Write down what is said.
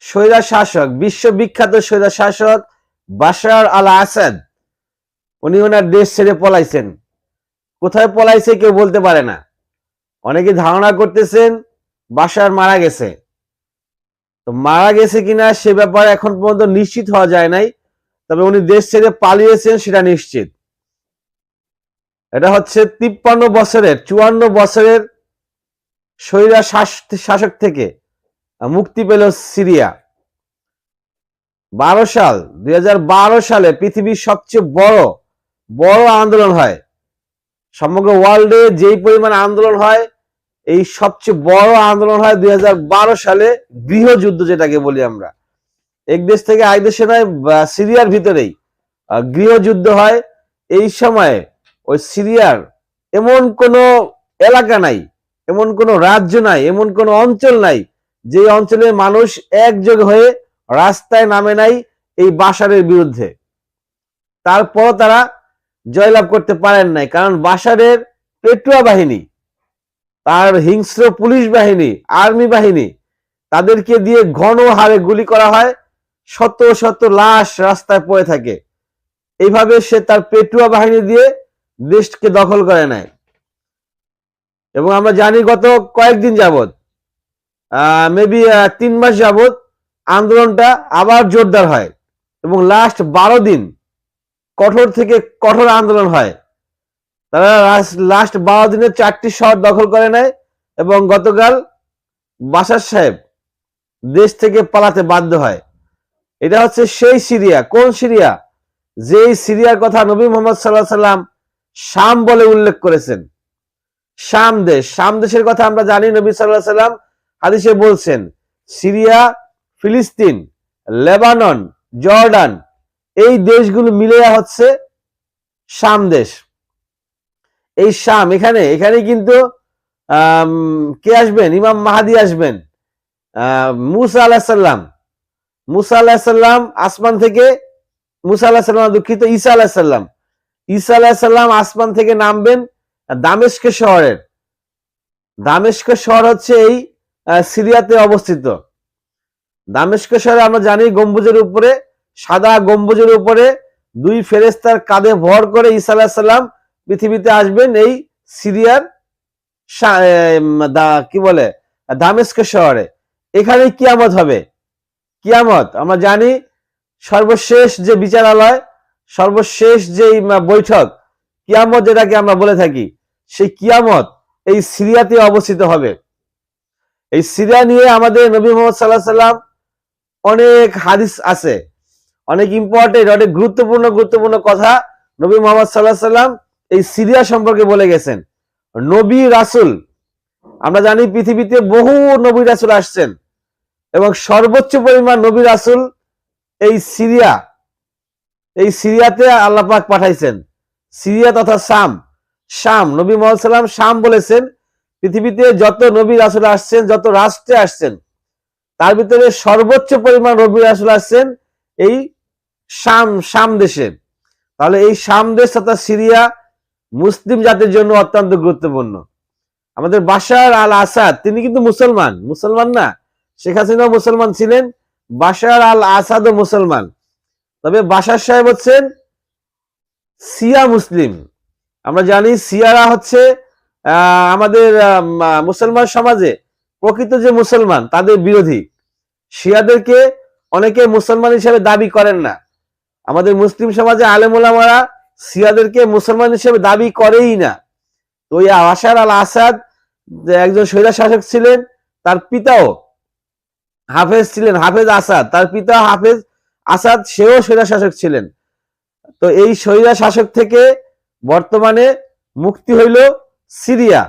স্বৈরা শাসক বিশ্ববিখ্যাত স্বৈরা শাসক বাশার আল আসাদ উনি ওনার দেশ ছেড়ে পলাইছেন। কোথায় পলাইছে কেউ বলতে পারে না। অনেকে ধারণা করতেছেন বাশার মারা গেছে। তো মারা গেছে কিনা সে ব্যাপারে এখন পর্যন্ত নিশ্চিত হওয়া যায় নাই। তবে উনি দেশ ছেড়ে পালিয়েছেন সেটা নিশ্চিত। এটা হচ্ছে তিপ্পান্ন বছরের, চুয়ান্ন বছরের স্বৈরা শাস- শাসক থেকে মুক্তি পেল সিরিয়া। বারো সাল, দুই হাজার বারো সালে পৃথিবীর সবচেয়ে বড় বড় আন্দোলন হয়। সমগ্র ওয়ার্ল্ডে যেই পরিমাণ আন্দোলন হয়, এই সবচেয়ে বড় আন্দোলন হয় দুই হাজার বারো সালে গৃহযুদ্ধ যেটাকে বলি আমরা। এক দেশ থেকে আরেক দেশে নয় সিরিয়ার ভিতরেই গৃহযুদ্ধ হয়। এই সময়ে ওই সিরিয়ার এমন কোনো এলাকা নাই, এমন কোনো রাজ্য নাই, এমন কোনো অঞ্চল নাই যে অঞ্চলের মানুষ একযোগ হয়ে রাস্তায় নামে নাই এই বাসারের বিরুদ্ধে। তারপর তারা জয়লাভ করতে পারেন নাই, কারণ বাসারের পেটুয়া বাহিনী, তার হিংস্র পুলিশ বাহিনী, আর্মি বাহিনী, তাদেরকে দিয়ে ঘন হারে গুলি করা হয়, শত শত লাশ রাস্তায় পড়ে থাকে। এইভাবে সে তার পেটুয়া বাহিনী দিয়ে দেশকে দখল করে নেয়। এবং আমরা জানি গত কয়েকদিন যাবত মেবি তিন মাস যাবত আন্দোলনটা আবার জোরদার হয় এবং লাস্ট বারো দিন কঠোর থেকে কঠোর আন্দোলন হয়। তারা লাস্ট বারো দিনে চারটি শহর দখল করে নেয় এবং গতকাল বাসার সাহেব দেশ থেকে পালাতে বাধ্য হয়। এটা হচ্ছে সেই সিরিয়া। কোন সিরিয়া? যেই সিরিয়ার কথা নবী মোহাম্মদ সাল্লাহ সাল্লাম শাম বলে উল্লেখ করেছেন। শাম দেশ। শাম দেশের কথা আমরা জানি নবী সাল্লাহ সাল্লাম হাদিসে বলছেন, সিরিয়া, ফিলিস্তিন, লেবানন, জর্ডান, এই দেশগুলো মিলে হচ্ছে শাম দেশ। এই শাম, এখানে এখানে কিন্তু কে আসবেন? ইমাম মাহাদি আসবেন। মুসা আলাহিসাল্লাম মুসা আলাহিসাল্লাম আসমান থেকে, মুসা আলাহিসাল্লাম দুঃখিত, ঈসা আলাহিসাল্লাম ঈসা আলাহিসাল্লাম আসমান থেকে নামবেন দামেস্ক শহরের। দামেস্ক শহর হচ্ছে এই সিরিয়াতে অবস্থিত। দামেস্ক শহরে আমরা জানি গম্বুজের উপরে, সাদা গম্বুজের উপরে দুই ফেরেস্তার কাঁধে ভর করে ঈসা আলাহিসাল্লাম পৃথিবীতে আসবেন এই সিরিয়ার কি বলে, দামেস্ক শহরে। এখানে কিয়ামত হবে। কিয়ামত, আমরা জানি সর্বশেষ যে বিচারালয়, সর্বশেষ যে বৈঠক, কিয়ামত যেটাকে আমরা বলে থাকি, সেই কিয়ামত এই সিরিয়াতে অবস্থিত হবে। এই সিরিয়া নিয়ে আমাদের নবী মোহাম্মদ সাল্লাহ সাল্লাম অনেক হাদিস আছে। অনেক ইম্পর্টেন্ট অনেক গুরুত্বপূর্ণ গুরুত্বপূর্ণ কথা নবী মোহাম্মদ সাল্লাহ সাল্লাম এই সিরিয়া সম্পর্কে বলে গেছেন। নবী রাসুল, আমরা জানি পৃথিবীতে বহু নবী রাসুল আসছেন এবং সর্বোচ্চ পরিমাণ নবী রাসুল এই সিরিয়া, এই সিরিয়াতে আল্লাহ পাক পাঠাইছেন। সিরিয়া তথা শাম শাম, নবী মোহাম্মদ সাল্লাম শাম বলেছেন। পৃথিবীতে যত নবী রাসুল আসছেন, যত রাষ্ট্রে আসছেন, তার ভিতরে সর্বোচ্চ পরিমাণ নবী রাসুল আসছেন এই শাম শাম দেশে। তাহলে এই শাম দেশ তথা সিরিয়া মুসলিম জাতির জন্য অত্যন্ত গুরুত্বপূর্ণ। আমাদের বাশার আল আসাদ তিনি কিন্তু মুসলমান মুসলমান না। শেখ হাসিনা মুসলমান ছিলেন, বাশার আল আসাদও মুসলমান। তবে বাশার সাহেব হচ্ছেন সিয়া মুসলিম। আমরা জানি সিয়ারা হচ্ছে আমাদের মুসলমান সমাজে প্রকৃত যে মুসলমান, তাদের বিরোধী, শিয়াদেরকে অনেকে মুসলমান হিসেবে দাবি করেন না। আমাদের মুসলিম সমাজে আলেমুলামারা সিয়াদেরকে মুসলমান হিসেবে দাবি করেই না। তো ওই আশার আল আসাদ একজন সৈরা শাসক ছিলেন, তার পিতাও হাফেজ ছিলেন, হাফেজ আসাদ, তার পিতা হাফেজ আসাদ, সেও সৈরা শাসক ছিলেন। তো এই সৈরা শাসক থেকে বর্তমানে মুক্তি হইল সিরিয়া।